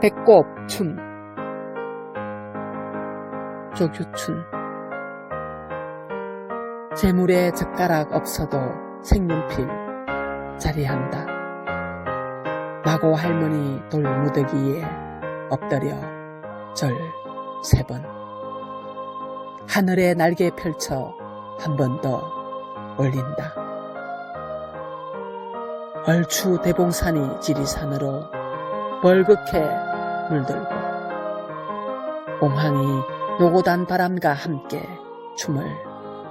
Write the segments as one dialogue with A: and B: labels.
A: 배꼽 춘 조규춘 재물에 젓가락 없어도 생명필 자리한다. 마고 할머니 돌 무더기에 엎드려 절 세 번. 하늘에 날개 펼쳐 한 번 더 올린다. 얼추 대봉산이 지리산으로 벌겋게 물들고 옹항이 노고단 바람과 함께 춤을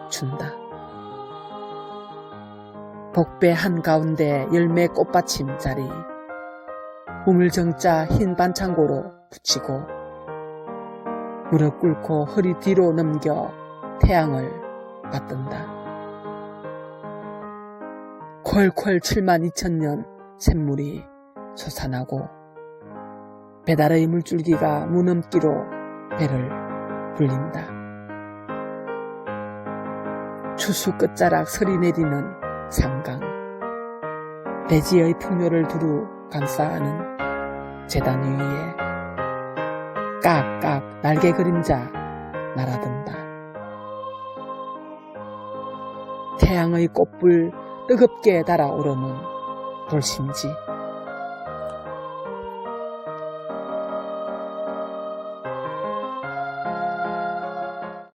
A: 춘다. 복배 한가운데 열매 꽃받침 자리 우물정자 흰 반창고로 붙이고 무릎 꿇고 허리 뒤로 넘겨 태양을 받든다. 콜콜 7만 2천 년 샘물이 솟아나고 배달의 물줄기가 무넘기로 배를 불린다. 추수 끝자락 설이 내리는 상강 대지의 풍요를 두루 감싸는 재단 위에 깍깍 날개 그림자 날아든다. 태양의 꽃불 뜨겁게 달아오르는 돌심지